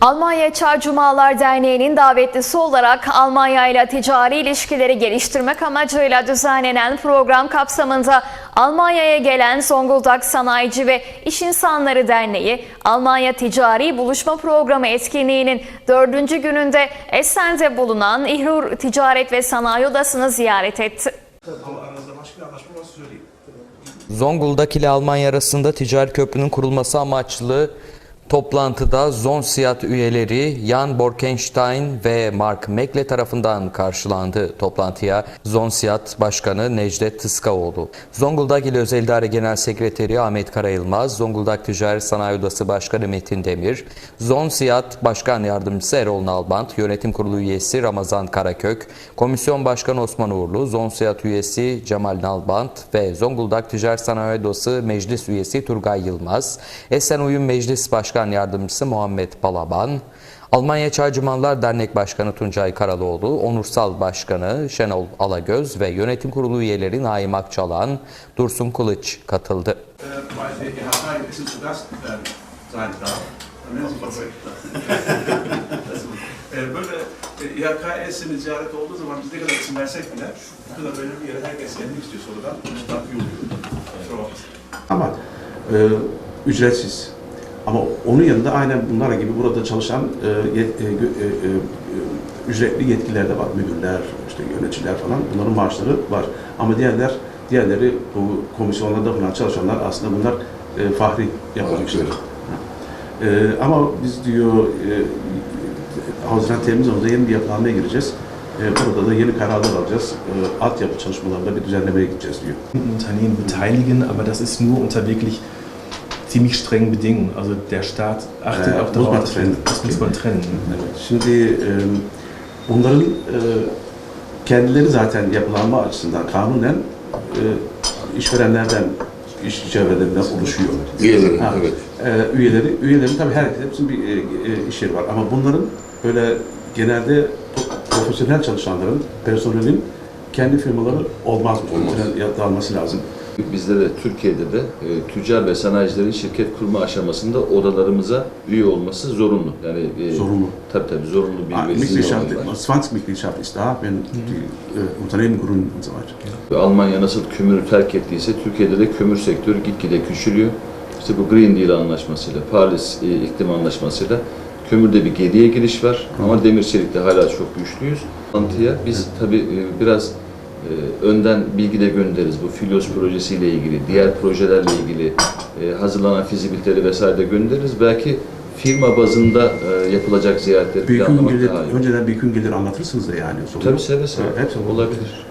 Almanya Çar Cumalar Derneği'nin davetlisi olarak Almanya ile ticari ilişkileri geliştirmek amacıyla düzenlenen program kapsamında Almanya'ya gelen Zonguldak Sanayici ve İş İnsanları Derneği, Almanya Ticari Buluşma Programı etkinliğinin dördüncü gününde Esen'de bulunan İhrur Ticaret ve Sanayi Odası'nı ziyaret etti. Zonguldak ile Almanya arasında ticari köprünün kurulması amaçlı toplantıda Zonsiat üyeleri Jan Borkenstein ve Mark Mekle tarafından karşılandı. Toplantıya Zonsiat Başkanı Necdet Tıskaoğlu, Zonguldak İl Özel İdare Genel Sekreteri Ahmet Karayılmaz, Zonguldak Ticaret Sanayi Odası Başkanı Metin Demir, Zonsiat Başkan Yardımcısı Erol Nalbant, Yönetim Kurulu üyesi Ramazan Karakök, Komisyon Başkanı Osman Uğurlu, Zonsiat üyesi Cemal Nalbant ve Zonguldak Ticaret Sanayi Odası Meclis üyesi Turgay Yılmaz, Esen Uyum Meclis Başkan Yardımcısı Muhammed Balaban, Almanya Çaycımanlar Dernek Başkanı Tuncay Karaloğlu, Onursal Başkanı Şenol Alagöz ve Yönetim Kurulu üyeleri Naim Akçalan, Dursun Kılıç katıldı. Böyle e, İHK esini ziyaret olduğu zaman biz ne kadar isim versek bile şu kadar böyle bir yere herkes gelmek istiyor sonradan. Daha iyi oluyor. Kusura bakmasın. Ama e, ücretsiz. Ama onun yanında aynen bunlar gibi burada çalışan e, yet- e, e, e, ücretli yetkililer de var. Müdürler, işte yöneticiler falan. Bunların maaşları var. Ama diğerler diğerleri bu komisyonlarda falan çalışanlar aslında bunlar e, fahri yapılmışlar. E, ama biz diyor e, Haziran Temmuz ayında yeni bir yapılanmaya gireceğiz. E, burada da yeni kararlar alacağız. E, altyapı çalışmalarında bir düzenlemeye gideceğiz diyor. Unternehmen beteiligen, aber das ist nur unter wirklich ziemlich strengen Bedingungen. Also der Staat achtet Äh, auch muss man darauf, trennen. das muss man trennen. Şimdi e, bunların e, kendileri zaten yapılanma açısından kanunen e, işverenlerden, iş çevrelerinden oluşuyor. Üyeleri, Ha, evet. e, üyeleri, üyelerin tabii her hepsinin bir e, e, iş yeri var ama bunların böyle genelde profesyonel çalışanların, personelin kendi firmaları olmaz. Olmaz. Dağılması lazım. Bizde de Türkiye'de de e, tüccar ve sanayicilerin şirket kurma aşamasında odalarımıza üye olması zorunlu. Yani e, Zorunlu. Tabii tabii zorunlu bir Ah, Mitgliedschaft, var. Zwangsmitgliedschaft ist da, wenn die Unternehmen gründen und so weiter. Ve Almanya nasıl kömürü terk ettiyse Türkiye'de de kömür sektörü gitgide küçülüyor. İşte bu Green Deal anlaşmasıyla, Paris e, iklim anlaşmasıyla kömürde bir geriye giriş var ama demir çelikte hala çok güçlüyüz. Antıya biz tabii e, biraz e, önden bilgi de göndeririz. Bu Filos projesiyle ilgili, diğer projelerle ilgili e, hazırlanan fizibiliteleri vesaire de göndeririz. Belki firma bazında e, yapılacak ziyaretleri Bir gün gelir, önceden bir gün gelir anlatırsınız da yani. Sorun Tabii seve seve. Olur. olabilir.